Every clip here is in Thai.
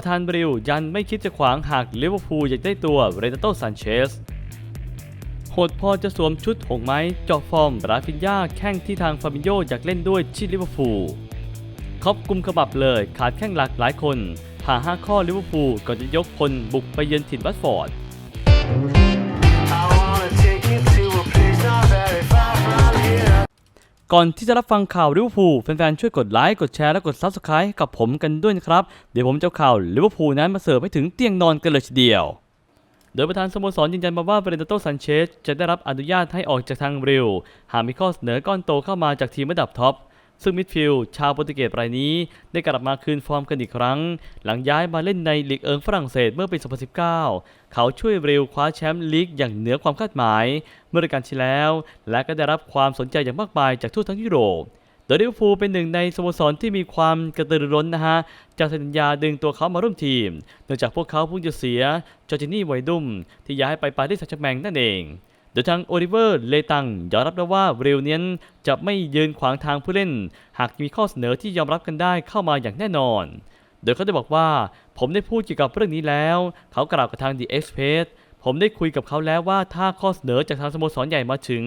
ประธานบริวยันไม่คิดจะขวางหากลิเวอร์พูลอยากได้ตัวเรนตโตซันเชสโหดพอจะสวมชุดหงไม้จอกฟอร์มราฟินยาแข้งที่ทางฟาบิโยอยากเล่นด้วยที่ลิเวอร์พูลครอบกลุ่มขบับเลยขาดแข้งหลักหลายคนผ่าห้าข้อลิเวอร์พูลก่อนจะยกพลบุกไปเยือนถิ่นบัตฟอร์ด ก่อนที่จะรับฟังข่าวลิเวอร์พูลแฟนๆช่วยกดไลค์กดแชร์และกดซับสไคร b e กับผมกันด้วยนะครับ เดี๋ยวผมจะเอาข่าวลิเวอร์พูลนั้นมาเสิร์ฟให้ถึงเตียงนอนกันเลยทีเดียว โดยประธานสโมสรยืนยันมาว่าเบรนโตซันเชสจะได้รับอนุญาตให้ออกจากทางริวหากมีข้อเสนอก้อนโตเข้ามาจากทีมระดับท็อป ซึ่งมิดฟิลด์ชาวโปรตุเกสรายนี้ ได้กลับมาคืนฟอร์มกันอีกครั้ง หลังย้ายมาเล่นในลีกเอิงฝรั่งเศสเมื่อปี 2019 เขาช่วยริวคว้าแชมป์ลีกอย่างเหนือความคาดหมาย เมื่อฤดูกาลที่แล้ว และก็ได้รับความสนใจอย่างมากมายจากทั่วทั้งยุโรปโดยลิเวอร์พูลเป็นหนึ่งในสโมสรที่มีความกระตือรือร้นนะฮะ จากสัญญาดึงตัวเขามาร่วมทีมเนื่องจากพวกเขาเพิ่งจะเสียจอร์จินี่ไวดุมที่ย้ายไปปารีสแซงต์แชร์แมงนั่นเอง โดยทางโอลิเวอร์เลตังยอมรับนะว่าเรลเนียนจะไม่ยืนขวางทางผู้เล่น หากมีข้อเสนอที่ยอมรับกันได้เข้ามาอย่างแน่นอน โดยเขาได้บอกว่า ผมได้พูดเกี่ยวกับเรื่องนี้แล้ว เขากล่าวกับทาง The Express ผมได้คุยกับเขาแล้วว่าถ้าข้อเสนอจากทางสโมสรใหญ่มาถึง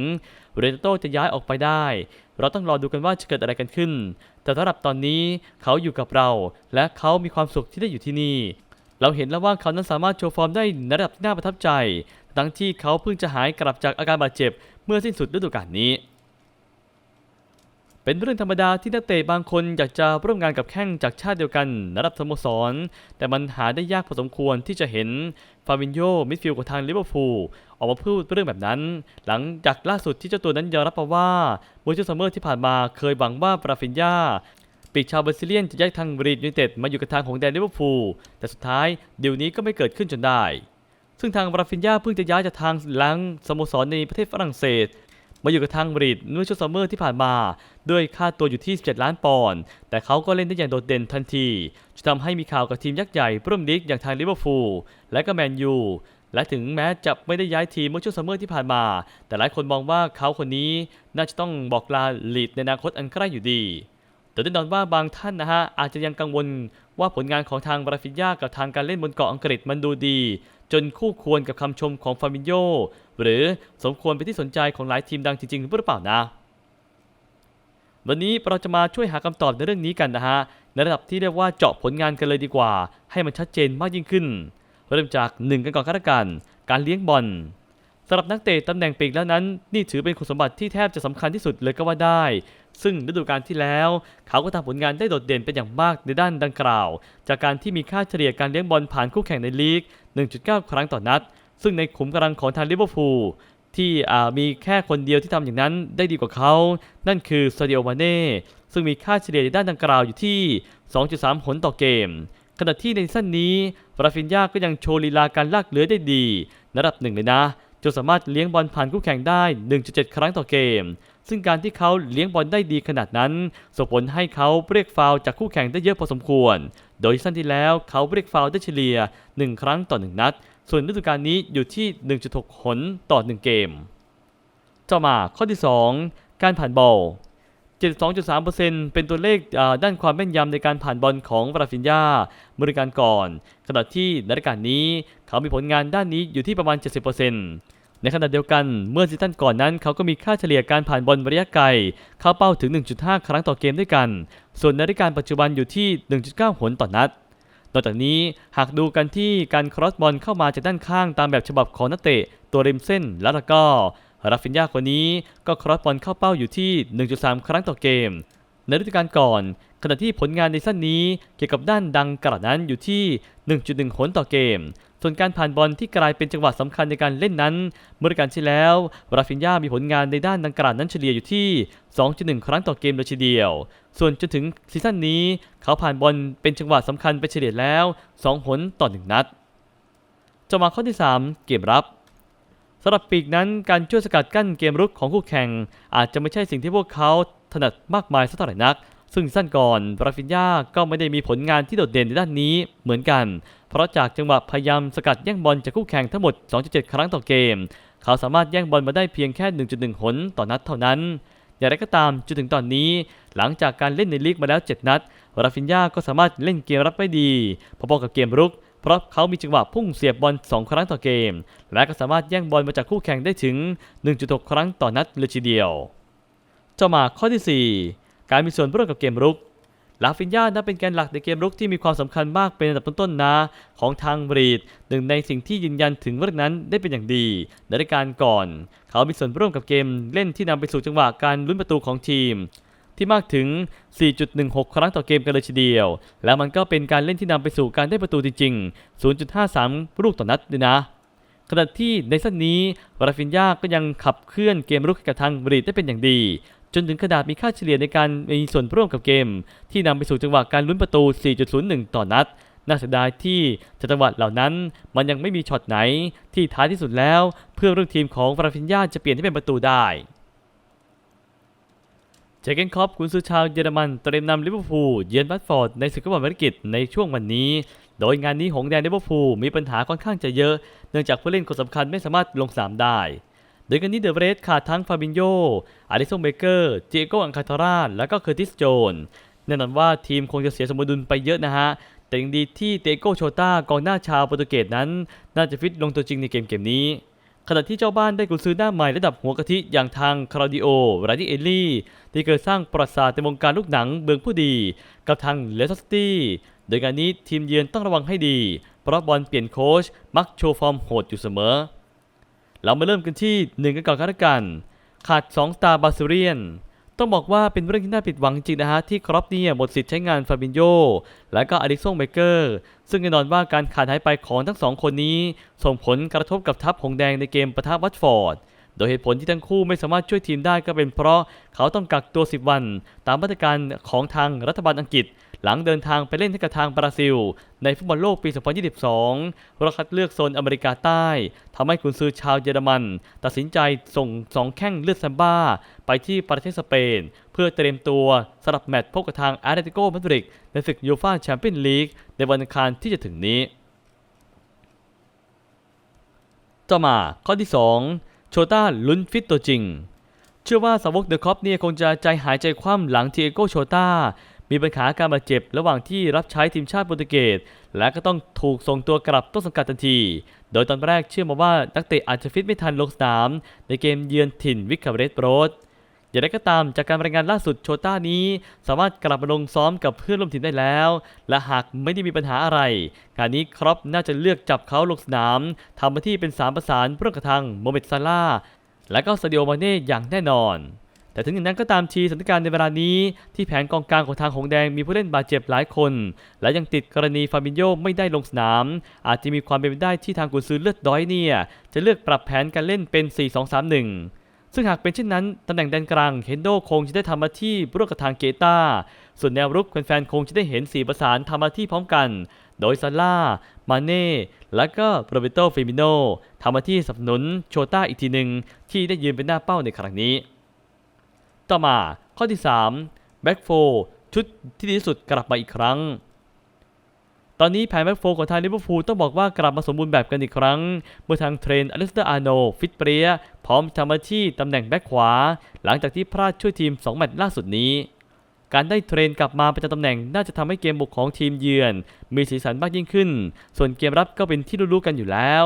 เรนโตจะย้ายออกไปได้ เราต้องรอดูกันว่าจะเกิดอะไรกันขึ้น แต่สำหรับตอนนี้เขาอยู่กับเรา และเขามีความสุขที่ได้อยู่ที่นี่ เราเห็นแล้วว่าเขานั้นสามารถโชว์ฟอร์มได้ในระดับที่น่าประทับใจ ทั้งที่เขาเพิ่งจะหายกลับจากอาการบาดเจ็บเมื่อสิ้นสุดฤดูกาลนี้ เป็นเรื่องธรรมดาที่นักเตะบางคนอยากจะร่วมงานกับแข้งจากชาติเดียวกันนระดับสโมสร แต่มันหาได้ยากพอสมควรที่จะเห็นฟาบินโยมิดฟิลด์ของทางลิเวอร์พูลออกมาพูดเรื่องแบบนั้น หลังจากล่าสุดที่เจ้าตัวนั้นยอมรับมาว่าเมื่อช่วงซัมเมอร์ที่ผ่านมาเคยหวังว่าปราฟินยาปีกชาวบราซิเลียนจะย้ายทางบรีดยูเต็ดมาอยู่กับทางของแดนลิเวอร์พูลแต่สุดท้ายเดีลนี้ก็ไม่เกิดขึ้นจนได้ ซึ่งทางบราฟินยาเพิ่งจะย้ายจากทางหลังสโมสรในประเทศฝรั่งเศส มาอยู่กับทางบรีดเมื่อช่วงซัมเมอร์ที่ผ่านมาด้วยค่าตัวอยู่ที่ 17 ล้านปอนด์แต่เขาก็เล่นได้อย่างโดดเด่นทันทีจะทำให้มีข่าวกับทีมยักษ์ใหญ่ร่วมลีกอย่างทางลิเวอร์พูลและก็แมนยูและถึงแม้จะไม่ได้ย้ายทีมเมื่อช่วงซัมเมอร์ที่ผ่านมา แต่หลายคนมองว่าเขาคนนี้น่าจะต้องบอกลาลีดในอนาคตอันใกล้อยู่ดี แต่แน่นอนว่าบางท่านนะฮะอาจจะยังกังวล ว่าผลงานของทางบราฟินยากับทางการเล่นบนเกาะอังกฤษมันดูดี จนคู่ควรกับคำชมของฟาบินโยหรือสมควรเป็นที่สนใจของหลายทีมดังจริงๆหรือเปล่านะ วันนี้เราจะมาช่วยหาคำตอบในเรื่องนี้กันนะฮะในระดับที่เรียกว่าเจาะผลงานกันเลยดีกว่า ให้มันชัดเจนมากยิ่งขึ้น เริ่มจาก 1 กันก่อนก็แล้วกันการเลี้ยงบอล สำหรับนักเตะตำแหน่งปีกแล้วนั้น นี่ถือเป็นคุณสมบัติที่แทบจะสำคัญที่สุดเลยก็ว่าได้ ซึ่งฤดูกาลที่แล้ว เขาก็ทำผลงานได้โดดเด่นเป็นอย่างมากในด้านดังกล่าว จากการที่มีค่าเฉลี่ยการเลี้ยงบอลผ่านคู่แข่งในลีก 1.9 ครั้งต่อนัด ซึ่งในขุมกำลังของทางลิเวอร์พูลที่มีแค่คนเดียวที่ทำอย่างนั้นได้ดีกว่าเขา นั่นคือซาดิโอมาเน่ ซึ่งมีค่าเฉลี่ยในด้านดังกล่าวอยู่ที่ 2.3 หนต่อเกม ขณะที่ในสั้นนี้ราฟินยาก็ยังโชว์ลีลาการลากเลื้อได้ดีระดับหนึ่งเลยนะ จนสามารถเลี้ยงบอลผ่านคู่แข่งได้ 1.7 ครั้งต่อเกม ซึ่งการที่เขาเลี้ยงบอลได้ดีขนาดนั้น ส่งผลให้เขาเรียกฟาวจากคู่แข่งได้เยอะพอสมควร โดยสั้นที่แล้วเขาเรียกฟาวได้เฉลี่ย 1 ครั้งต่อ 1 นัด ส่วนฤดูกาลนี้อยู่ที่ 1.6 หนต่อ 1 เกม ต่อมาข้อที่ 2 การผ่านบอล 72.3%เป็นตัวเลขด้านความแม่นยำในการผ่านบอลของบราฟินยาเมื่อฤดูกาลก่อน ขณะที่ในฤดูกาลนี้เขามีผลงานด้านนี้อยู่ที่ประมาณ 70%ในขณะเดียวกันเมื่อซีซั่นก่อนนั้น เขาก็มีค่าเฉลี่ยการผ่านบอลระยะไกลเข้าเป้าถึง 1.5 ครั้งต่อเกมด้วยกัน ส่วนในฤดูกาลปัจจุบันอยู่ที่ 1.9 หนต่อนัดนอกจากนี้หากดูกันที่การครอสบอลเข้ามาจากด้านข้างตามแบบฉบับของนักเตะตัวริมเส้นแล้วก็ ราฟินยาคนนี้ก็ครอสบอลเข้าเป้าอยู่ที่ 1.3 ครั้งต่อเกม ในฤดูกาลก่อน ขณะที่ผลงานในสั้นนี้เกี่ยวกับด้านดังกระนั้นอยู่ที่ 1.1 หนต่อเกม ส่วนการผ่านบอลที่กลายเป็นจังหวะสำคัญในการเล่นนั้น เมื่อฤดูกาลที่แล้ว ราฟินยามีผลงานในด้านดังกล่าวนั้นเฉลี่ยอยู่ที่ 2.1 ครั้งต่อเกมโดยเฉลี่ยว ส่วนจนถึงซีซั่นนี้ เขาผ่านบอลเป็นจังหวะสำคัญไปเฉลี่ยแล้ว 2 หนต่อ 1 นัดจะมาข้อที่ 3 เกมรับ สำหรับปีกนั้นการช่วยสกัดกั้นเกมรุกของคู่แข่ง อาจจะไม่ใช่สิ่งที่พวกเขาถนัดมากมายสักเท่าไหร่นัก ซึ่งสั้นก่อนราฟินยาก็ไม่ได้มีผลงานที่โดดเด่นในด้านนี้เหมือนกัน เพราะจากจังหวะพยายามสกัดแย่งบอลจากคู่แข่งทั้งหมด 2.7 ครั้งต่อเกม เขาสามารถแย่งบอลมาได้เพียงแค่ 1.1 หนต่อนัดเท่านั้น อย่างไรก็ตามจนถึงตอนนี้ หลังจากการเล่นในลีกมาแล้ว 7 นัด ราฟินยาก็สามารถเล่นเกมรับได้ดีพอๆกับเกมรุก เพราะเขามีจังหวะพุ่งเสียบบอล 2 ครั้งต่อเกม และก็สามารถแย่งบอลมาจากคู่แข่งได้ถึง 1.6 ครั้งต่อนัดเลยทีเดียวต่อมาข้อทีสี่ 4 การมีส่วนร่วมกับเกมรุกลาฟินยานับเป็นแกนหลักในเกมรุกที่มีความสำคัญมากเป็นอันดับต้นๆนะของทางบรีดหนึ่งในสิ่งที่ยืนยันถึงเรื่องนั้นได้เป็นอย่างดีในรายการก่อน เขามีส่วนร่วมกับเกมเล่นที่นำไปสู่จังหวะการลุ้นประตูของทีม ที่มากถึง 4.16 ครั้งต่อเกมกันเลยทีเดียว และมันก็เป็นการเล่นที่นำไปสู่การได้ประตูจริงๆ 0.53 ลูกต่อนัดด้วยนะขณะที่ในสั้นนี้ราฟินยาก็ยังขับเคลื่อนเกมรุกให้กับทางบรีดได้เป็นอย่างดี จนถึงขนาดมีค่าเฉลี่ยในการมีส่วนร่วมกับเกม ที่นำไปสู่จังหวะการลุ้นประตู 4.01 ต่อนัด น่าเสียดายที่จังหวะเหล่านั้น มันยังไม่มีช็อตไหน ที่ท้ายที่สุดแล้ว เพื่อเรื่องทีมของราฟินยาจะเปลี่ยนให้เป็นประตูได้ เจเกนคอปกุนซือชาวเยอรมันเตรียมนำลิเวอร์พูลเยือนบัตฟอร์ดในศึกฟุตบอลอังกฤษในช่วงวันนี้ โดยงานนี้หงแดงลิเวอร์พูลมีปัญหาค่อนข้างจะเยอะ เนื่องจากผู้เล่นคนสำคัญไม่สามารถลงสนามได้ โดยกันนี้เดอะเรสขาดทั้งฟาบินโยอาริซงเบเกอร์ เจโกอังคาทาราและก็เคอร์ติสโจนแน่นอนว่าทีมคงจะเสียสมดุลไปเยอะนะฮะ แต่ยังดีที่เตโกโชต้ากองหน้าชาวโปรตุเกสนั้น น่าจะฟิตลงตัวจริงในเกมเกมนี้ขณะที่เจ้าบ้านได้กุญซื้อหน้าใหม่ระดับหัวกะทิอย่างทางคาราดิโอราดิเอลลี่ ที่เคยสร้างประวัติศาสตร์ในวงการลูกหนังเบืองผู้ดี กับทางเลสสตี้โดยงานนี้ทีมเยือนต้องระวังให้ดี เพราะบอลเปลี่ยนโค้ชมักโชว์ฟอร์มโหดอยู่เสมอ เรามาเริ่มกันที่หนึ่งกันก่อนกันละกัน ขาด2สตาร์บาซิเรียน ต้องบอกว่าเป็นเรื่องที่น่าผิดหวังจริงนะฮะที่ครอปเนี่ยหมดสิทธิ์ใช้งานฟาบินโยและก็อลิซงเบเกอร์ ซึ่งแน่นอนว่าการขาดหายไปของทั้งสองคนนี้ ส่งผลกระทบกับทัพหงแดงในเกมปะทะวัตฟอร์ด โดยเหตุผลที่ทั้งคู่ไม่สามารถช่วยทีมได้ก็เป็นเพราะเขาต้องกักตัว 10 วัน ตามมาตรการของทางรัฐบาลอังกฤษ หลังเดินทางไปเล่นให้กับทางบราซิล ในฟุตบอลโลกปี 2022รอบคัดเลือกโซนอเมริกาใต้ทำให้กุนซือชาวเยอรมัน ตัดสินใจส่งสองแข้งเลือดแซมบ้า ไปที่ประเทศสเปน เพื่อเตรียมตัวสำหรับแมตช์พบกับทางอาร์เตติโกมาดริดในศึกยูฟ่าแชมเปี้ยนลีกในวันอังคารที่จะถึงนี้ ต่อมาข้อที่ 2 โชต้าลุ้นฟิตตัวจริง เชื่อว่าสาวกเดอะคอปเนี่ยคงจะใจหายใจคว่ำหลังทีเอโกโชต้ามีปัญหาการบาดเจ็บระหว่างที่รับใช้ทีมชาติโปรตุเกสและก็ต้องถูกส่งตัวกลับต้นสังกัดทันที โดยตอนแรกเชื่อมาว่านักเตะอาจจะฟิตไม่ทันลงสนาม ในเกมเยือนถิ่นวิกคาเรสโรด อย่างไรก็ตามจากการรายงานล่าสุดโชต้านี้ สามารถกลับมาลงซ้อมกับเพื่อนร่วมทีมได้แล้ว และหากไม่ได้มีปัญหาอะไรการนี้ครอปน่าจะเลือกจับเขาลงสนามทำหน้าที่เป็นสามประสานเพื่อกระทังโมเมดซาร่าและก็ซาดิโอมาเน่อย่างแน่นอน แต่ถึงอย่างนั้นก็ตามทีสถานการณ์ในเวลานี้ ที่แผนกองกลางของทางหงแดงมีผู้เล่นบาดเจ็บหลายคน และยังติดกรณีฟาบินโยไม่ได้ลงสนาม อาจจะมีความเป็นไปได้ที่ทางกุนซือเลือดด้อยเนี่ย จะเลือกปรับแผนการเล่นเป็น 4-2-3-1 ซึ่งหากเป็นเช่นนั้นตำแหน่งแดนกลางเฮนโดคงจะได้ทำหน้าที่ร่วมกับทางเกตาส่วนแนวรุกแฟนๆคงจะได้เห็น4ประสานทำหน้าที่พร้อมกัน โดยซาร่า มาเน่ และก็โรเบโตฟิมิโนทำหน้าที่สนับสนุนโชต้าอีกทีหนึ่งที่ได้ยืนเป็นหน้าเป้าในครั้งนี้ ต่อมาข้อที่3แบ็กโฟชุดที่ดีที่สุดกลับมาอีกครั้ง ตอนนี้แผนแบ็กโฟของทางลิเวอร์พูลต้องบอกว่ากลับมาสมบูรณ์แบบกันอีกครั้ง เมื่อทางเทรนอเล็กซานเดอร์อาร์โนฟิตเปรียพร้อมทำหน้าที่ตำแหน่งแบ็กขวา หลังจากที่พลาดช่วยทีม 2 แมตช์ล่าสุดนี้การได้เทรนกลับมาประจำตำแหน่งน่าจะทำให้เกมบุกของทีมเยือน มีสีสันมากยิ่งขึ้น ส่วนเกมรับก็เป็นที่รู้ๆกันอยู่แล้ว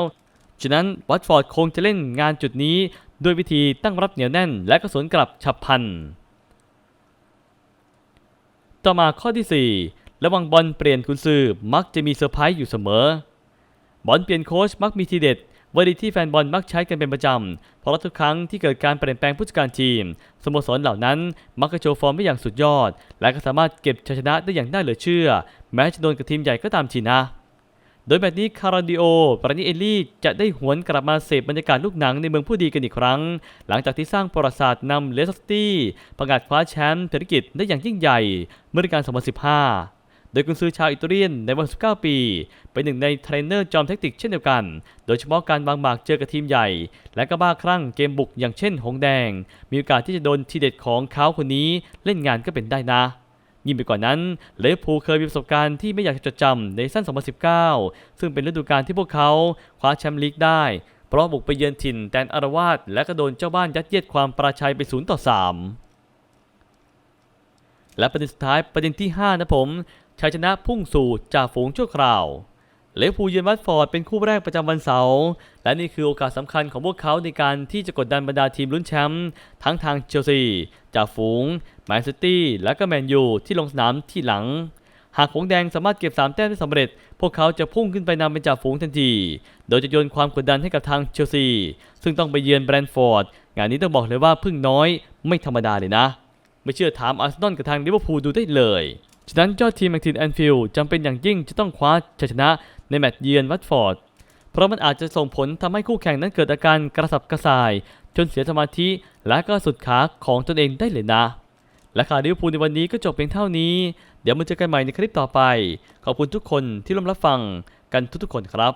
ฉะนั้นวัตฟอร์ดคงจะเล่นงานจุดนี้ ด้วยวิธีตั้งรับเหนียวแน่น และก็สวนกลับฉับพลัน ต่อมาข้อที่ 4 ระหวังบอลเปลี่ยนกุนซือมักจะมีเซอร์ไพรส์อยู่เสมอบอลเปลี่ยนโค้ชมักมีทีเด็ดวลีที่แฟนบอลมักใช้กันเป็นประจำ เพราะทุกครั้งที่เกิดการเปลี่ยนแปลงผู้จัดการทีม สโมสรเหล่านั้น มักจะโชว์ฟอร์มได้อย่างสุดยอด และก็สามารถเก็บชัยชนะได้อย่างน่าเหลือเชื่อ แม้จะโดนกับทีมใหญ่ก็ตามทีนะ โดยแบบนี้คาราดิโอปรานิเอลลี่จะได้หวนกลับมาเสพบรรยากาศลูกหนังในเมืองผู้ดีกันอีกครั้ง หลังจากที่สร้างประวัติศาสตร์นำเลสเตอร์ตี้ประกาศคว้าแชมป์ธุรกิจได้อย่างยิ่งใหญ่ เมื่อฤดูกาล2015 โดยกุนซือชาวอิตาเลียนในวัย19 ปี เป็นหนึ่งในเทรนเนอร์จอมเทคนิคเช่นเดียวกัน โดยเฉพาะการวางหมากเจอกับทีมใหญ่ และก็บ้าคลั่งเกมบุกอย่างเช่นหงแดง มีโอกาสที่จะโดนทีเด็ดของเขาคนนี้เล่นงานก็เป็นได้นะยิ่งไปกว่านั้นเลฟพูเคยมีประสบการณ์ที่ไม่อยากจะจดจำในสั้น 2019 ซึ่งเป็นฤดูกาลที่พวกเขาคว้าแชมป์ลีกได้ เพราะบุกไปเยือนถิ่นแดนอารวาสและก็โดนเจ้าบ้านยัดเยียดความปราชัยไป 0 ต่อ 3 และประเด็นสุดท้ายประเด็นที่ 5 นะผม ชัยชนะพุ่งสู่จ่าฝูงชั่วคราวเลฟพูเยือนวัตฟอร์ดเป็นคู่แรกประจำวันเสาร์และนี่คือโอกาสสำคัญของพวกเขาในการที่จะกดดันบรรดาทีมลุ้นแชมป์ทั้งทางเชลซีจ่าฝูงแมนซิตี้และก็แมนยูที่ลงสนามที่หลัง หากหงแดงสามารถเก็บ 3 แต้มได้สำเร็จ พวกเขาจะพุ่งขึ้นไปนำเป็นจ่าฝูงทันที โดยจะโยนความกดดันให้กับทางเชลซีซึ่งต้องไปเยือนแบรนท์ฟอร์ดงานนี้ต้องบอกเลยว่าพึ่งน้อยไม่ธรรมดาเลยนะ ไม่เชื่อถามอาร์เซนอลกับทางลิเวอร์พูลดูได้เลย ฉะนั้นยอดทีมแมนทินแอนฟิลด์จำเป็นอย่างยิ่งจะต้องคว้าชัยชนะในแมตช์เยือนวัตฟอร์ด เพราะมันอาจจะส่งผลทำให้คู่แข่งนั้นเกิดอาการกระสับกระส่าย จนเสียสมาธิและก็สุดขาของตนเองได้เลยนะ และข่าวลิเวอร์พูลในวันนี้ก็จบเพียงเท่านี้ เดี๋ยวมาเจอกันใหม่ในคลิปต่อไป ขอบคุณทุกคนที่ร่วมรับฟังกันทุกๆคนครับ